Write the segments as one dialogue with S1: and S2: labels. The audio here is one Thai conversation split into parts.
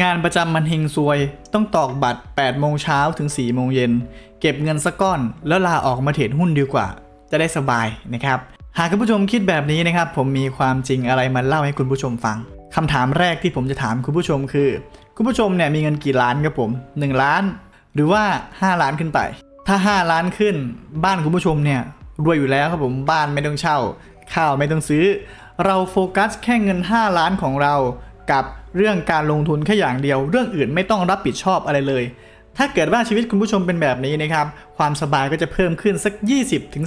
S1: งานประจำมันเฮงซวย ต้องตอกบัตร 8 โมงเช้าถึง 4 โมงเย็น เก็บเงินสักก้อน แล้วลาออกมาเทรดหุ้นดีกว่า จะได้สบายนะครับ หากคุณผู้ชมคิดแบบนี้นะครับ ผมมีความจริงอะไรมาเล่าให้คุณผู้ชมฟังคำถามแรกที่ผมจะถามคุณผู้ชมคือ คุณผู้ชมเนี่ยมีเงินกี่ล้านครับผม 1 ล้าน หรือว่า 5 ล้านขึ้นไป ถ้า 5 ล้านขึ้น บ้านคุณผู้ชมเนี่ยรวยอยู่แล้วครับผมบ้านไม่ต้องเช่า ข้าวไม่ต้องซื้อ เราโฟกัสแค่เงิน 5 ล้านของเรา กับเรื่องการลงทุนแค่อย่างเดียว เรื่องอื่นไม่ต้องรับผิดชอบอะไรเลย ถ้าเกิดว่าชีวิตคุณผู้ชมเป็นแบบนี้นะครับ ความสบายก็จะเพิ่มขึ้นสัก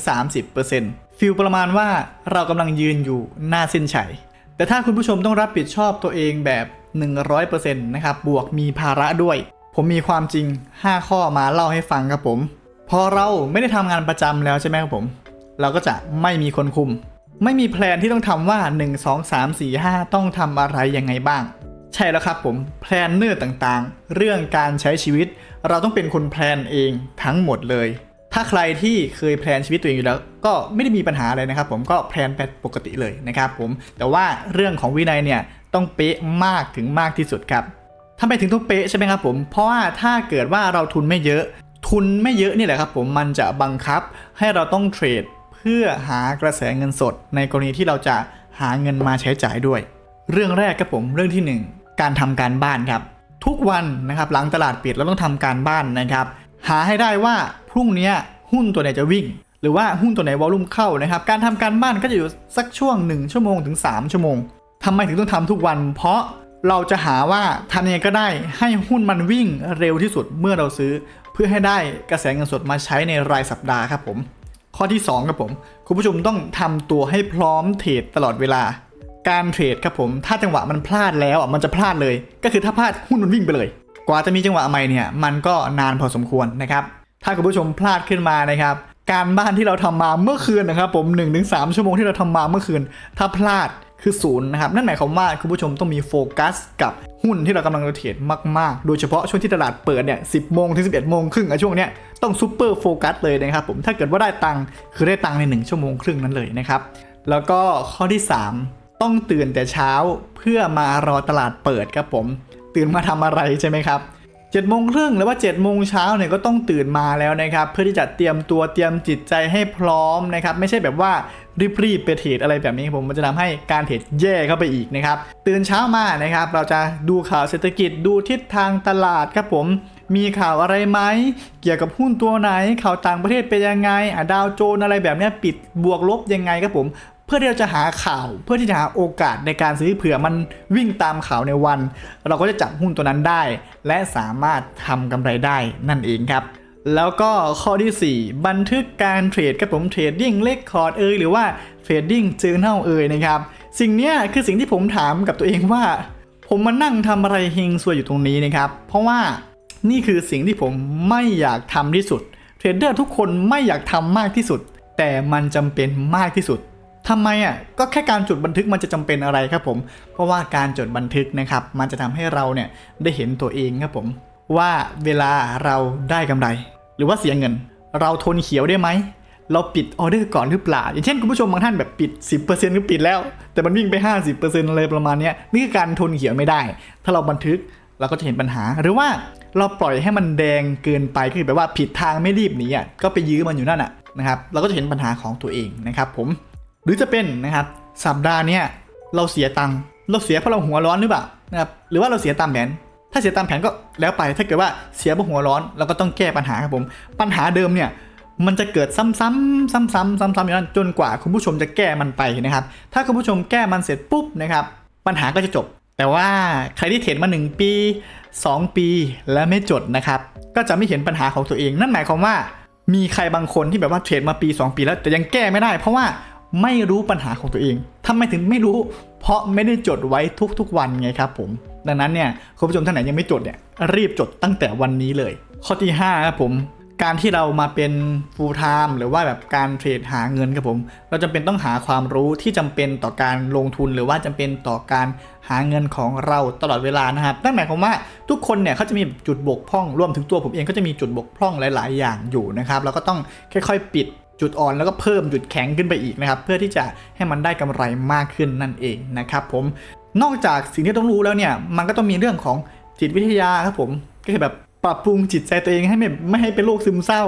S1: 20-30%ฟิลประมาณว่าเรากำลังยืนอยู่หน้าเส้นชัยแต่ถ้าคุณผู้ชมต้องรับผิดชอบตัวเองแบบ 100%นะครับบวกมีภาระด้วย ผมมีความจริง 5 ข้อมาเล่าให้ฟังครับผม พอเราไม่ได้ทำงานประจำแล้วใช่ไหมครับผม เราก็จะไม่มีคนคุม ไม่มีแพลนที่ต้องทำว่า 1 2 3 4 5 ต้องทำอะไรยังไงบ้าง ใช่แล้วครับผมแพลนเนอร์ต่างๆ เรื่องการใช้ชีวิต เราต้องเป็นคนแพลนเองทั้งหมดเลย ถ้าใครที่เคยแพลนชีวิตตัวเองอยู่แล้ว ก็ไม่ได้มีปัญหาอะไรนะครับผมก็แพลนไปปกติเลยนะครับผมแต่ว่าเรื่องของวินัยเนี่ยต้องเป๊ะมากถึงมากที่สุดครับทำไมถึงต้องเป๊ะใช่ไหมครับผม เพราะว่าถ้าเกิดว่าเราทุนไม่เยอะ ทุนไม่เยอะนี่แหละครับผมมันจะบังคับให้เราต้องเทรด พื่อหากระแสเงินสด ในกรณีที่เราจะหาเงินมาใช้จ่ายด้วย เรื่องแรกครับผมเรื่องที่หนึ่งการทำการบ้านครับ ทุกวันนะครับหลังตลาดปิดเราต้องทำการบ้านนะครับหาให้ได้ว่าพรุ่งนี้หุ้นตัวไหนจะวิ่ง หรือว่าหุ้นตัวไหนวอลลุ่มเข้านะครับการทำการบ้านก็จะอยู่สักช่วง 1 ชั่วโมงถึง 3 ชั่วโมงทำไมถึงต้องทำทุกวัน เพราะเราจะหาว่าทำยังไงก็ได้ให้หุ้นมันวิ่งเร็วที่สุดเมื่อเราซื้อ เพื่อให้ได้กระแสเงินสดมาใช้ในรายสัปดาห์ครับผม ข้อที่ 2 ครับผม คุณผู้ชมต้องทำตัวให้พร้อมเทรดตลอดเวลา การเทรดครับผม ถ้าจังหวะมันพลาดแล้วอะมันจะพลาดเลย ก็คือถ้าพลาดหุ้นมันวิ่งไปเลย กว่าจะมีจังหวะใหม่เนี่ย มันก็นานพอสมควรนะครับ ถ้าคุณผู้ชมพลาดขึ้นมานะครับ การบ้านที่เราทำมาเมื่อคืนนะครับผม1นถึงสชั่วโมงที่เราทำมาเมื่อคืน ถ้าพลาด คือศูนย์นะครับ นั่นหมายความว่าคุณผู้ชมต้องมีโฟกัสกับหุ้นที่เรากำลังเทรดมากๆ โดยเฉพาะช่วงที่ตลาดเปิดเนี่ยสิบโมงถึง11โมงครึ่งอะช่วงเนี้ยต้องซูเปอร์โฟกัสเลยนะครับผมถ้าเกิดว่าได้ตังค์คือได้ตังค์ใน 1 ชั่วโมงครึ่งนั้นเลยนะครับแล้วก็ข้อที่ 3 ต้องตื่นแต่เช้าเพื่อมารอตลาดเปิดครับผม ตื่นมาทำอะไรใช่ไหมครับ 7จ็ดโมงครึ่งหรือว่า7จ็ดโมงเช้าเนี่ยก็ต้องตื่นมาแล้วนะครับเพื่อที่จะเตรียมตัวเตรียมจิตใจให้พร้อมนะครับไม่ใช่แบบว่ารีบๆไปเทรดอะไรแบบนี้ผมมันจะทำให้การเทรดแย่เข้าไปอีกนะครับตื่นเช้ามานะครับเราจะดูข่าวเศรษฐกิจดูทิศทางตลาดครับผมมีข่าวอะไรไหม เกี่ยวกับหุ้นตัวไหน ข่าวต่างประเทศเป็นยังไงอะดาวโจนส์อะไรแบบนี้ปิดบวกลบยังไงครับผม เพื่อที่เราจะหาข่าวเพื่อที่จะหาโอกาสในการซื้อเผื่อมันวิ่งตามข่าวในวัน เราก็จะจับหุ้นตัวนั้นได้ และสามารถทำกำไรได้นั่นเองครับ แล้วก็ข้อที่ 4 บันทึกการเทรดกับผมเทรดดิ้งเลคคอร์ดเอยหรือว่าเทรดดิ้งเจอเน่าเอยนะครับ สิ่งนี้คือสิ่งที่ผมถามกับตัวเองว่า ผมมานั่งทำอะไรเฮงซวยอยู่ตรงนี้นะครับ เพราะว่านี่คือสิ่งที่ผมไม่อยากทำที่สุดเทรดเดอร์ทุกคนไม่อยากทำมากที่สุด แต่มันจำเป็นมากที่สุด ทำไมอะก็แค่การจดบันทึกมันจะจำเป็นอะไรครับผม เพราะว่าการจดบันทึกนะครับ มันจะทำให้เราเนี่ยได้เห็นตัวเองครับผม ว่าเวลาเราได้กำไร หรือว่าเสียเงิน เราทนเขียวได้ไหมเราปิดออเดอร์ก่อนหรือเปล่า อย่างเช่นคุณผู้ชมบางท่านแบบปิด 10%ก็ปิดแล้ว แต่มันวิ่งไป 50%อะไรประมาณนี้นี่คือการทนเขียวไม่ได้ ถ้าเราบันทึกเราก็จะเห็นปัญหา หรือว่าเราปล่อยให้มันแดงเกินไปก็คือแบบว่าผิดทางไม่รีบหนีอะก็ไปยื้อมันอยู่นั่นอะนะครับเราก็จะเห็นปัญหาของตัวเองนะครับผม หรือจะเป็นนะครับสัปดาห์นี้เราเสียตังค์เราเสียเพราะเราหัวร้อนหรือเปล่านะครับหรือว่าเราเสียตามแผน ถ้าเสียตามแผนก็แล้วไป ถ้าเกิดว่าเสียเพราะหัวร้อนเราก็ต้องแก้ปัญหาครับผม ปัญหาเดิมเนี่ยมันจะเกิดซ้ำๆซ้ำๆซ้ำๆอย่างนั้นจนกว่าคุณผู้ชมจะแก้มันไปนะครับ ถ้าคุณผู้ชมแก้มันเสร็จปุ๊บนะครับ ปัญหาก็จะจบ แต่ว่าใครที่เทรดมา 1 ปี 2 ปีและไม่จดนะครับ ก็จะไม่เห็นปัญหาของตัวเอง นั่นหมายความว่ามีใครบางคนที่แบบว่าเทรดมาปี 2 ปีแล้วแต่ยังแก้ไม่ได้ เพราะว่า ไม่รู้ปัญหาของตัวเองทำไมถึงไม่รู้ เพราะไม่ได้จดไว้ทุกๆวันไงครับผมดังนั้นเนี่ยคุณผู้ชมท่านไหนยังไม่จดเนี่ยรีบจดตั้งแต่วันนี้เลย ข้อที่5ครับผมการที่เรามาเป็น full time หรือว่าแบบการเทรดหาเงินครับผม เราจำเป็นต้องหาความรู้ที่จำเป็นต่อการลงทุนหรือว่าจำเป็นต่อการหาเงินของเราตลอดเวลานะครับนั่นหมายความว่าทุกคนเนี่ยเขาจะมีจุดบกพร่องรวมถึงตัวผมเองก็จะมีจุดบกพร่องหลาย ๆ อย่างอยู่นะครับ เราก็ต้องค่อย ๆ ปิด จุดอ่อนแล้วก็เพิ่มจุดแข็งขึ้นไปอีกนะครับ เพื่อที่จะให้มันได้กำไรมากขึ้นนั่นเองนะครับผมนอกจากสิ่งที่ต้องรู้แล้วเนี่ยมันก็ต้องมีเรื่องของจิตวิทยาครับผมก็คือแบบปรับปรุงจิตใจตัวเองให้ไม่ไม่ให้เป็นโรคซึมเศร้า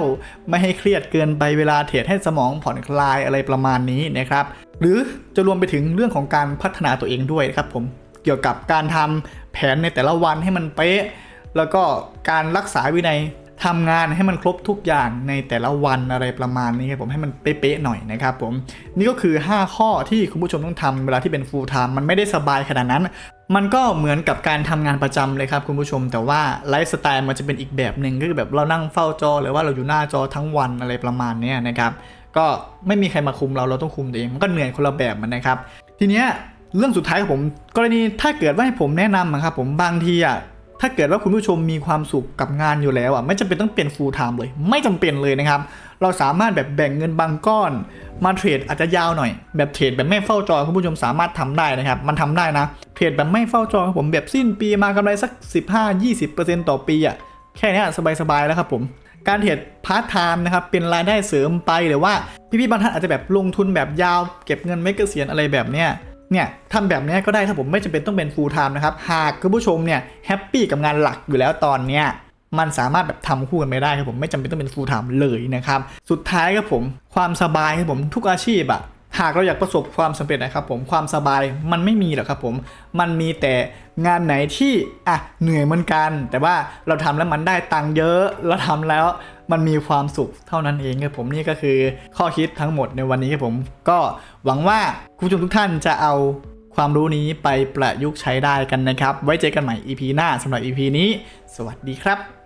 S1: ไม่ให้เครียดเกินไปเวลาเทรดให้สมองผ่อนคลายอะไรประมาณนี้นะครับ หรือจะรวมไปถึงเรื่องของการพัฒนาตัวเองด้วยครับผมเกี่ยวกับการทำแผนในแต่ละวันให้มันเป๊ะแล้วก็การรักษาวินัย ทำงานให้มันครบทุกอย่างในแต่ละวันอะไรประมาณนี้ครับผมให้มันเป๊ะๆหน่อยนะครับผมนี่ก็คือ 5 ข้อที่คุณผู้ชมต้องทำเวลาที่เป็น full time มันไม่ได้สบายขนาดนั้น มันก็เหมือนกับการทำงานประจำเลยครับคุณผู้ชม แต่ว่าไลฟ์สไตล์มันจะเป็นอีกแบบหนึ่งก็คือแบบเรานั่งเฝ้าจอ หรือว่าเราอยู่หน้าจอทั้งวันอะไรประมาณนี้นะครับก็ไม่มีใครมาคุมเราเราต้องคุมตัวเองมันก็เหนื่อยคนละแบบมันนะครับ ทีเนี้ยเรื่องสุดท้ายของผมกรณีถ้าเกิดว่าให้ผมแนะนำอะครับผมบางทีอะ ถ้าเกิดว่าคุณผู้ชมมีความสุขกับงานอยู่แล้วอะไม่จำเป็นต้องเป็น full time เลย ไม่จำเป็นเลยนะครับ เราสามารถแบบแบ่งเงินบางก้อน มาเทรดอาจจะยาวหน่อย แบบเทรดแบบไม่เฝ้าจอคุณผู้ชมสามารถทำได้นะครับ มันทำได้นะ เทรดแบบไม่เฝ้าจอครับผมแบบสิ้นปีมากำไรสัก 15-20%ต่อปีอะแค่นี้สบายๆแล้วครับผมการเทรดพาร์ทไทม์นะครับเป็นรายได้เสริมไปหรือว่าพี่ๆบางท่านอาจจะแบบลงทุนแบบยาว เก็บเงินไม่เกษียณอะไรแบบเนี้ย เนี่ยทำแบบนี้ก็ได้ถ้าผมไม่จำเป็นต้องเป็น full time นะครับ หากคุณผู้ชมเนี่ยแฮปปี้กับงานหลักอยู่แล้วตอนเนี้ยมันสามารถแบบทำคู่กันไม่ได้ครับผมไม่จำเป็นต้องเป็น full time เลยนะครับ สุดท้ายครับผมความสบายครับผมทุกอาชีพอะ หากเราอยากประสบความสำเร็จนะครับผมความสบายมันไม่มีหรอกครับผมมันมีแต่งานไหนที่อะเหนื่อยเหมือนกัน แต่ว่าเราทำแล้วมันได้ตังค์เยอะเราทำแล้วมันมีความสุขเท่านั้นเองครับผมนี่ก็คือข้อคิดทั้งหมดในวันนี้ครับผม ก็หวังว่าคุณผู้ชมทุกท่านจะเอาความรู้นี้ไปประยุกต์ใช้ได้กันนะครับ ไว้เจอกันใหม่ EP หน้าสำหรับ EP นี้ สวัสดีครับ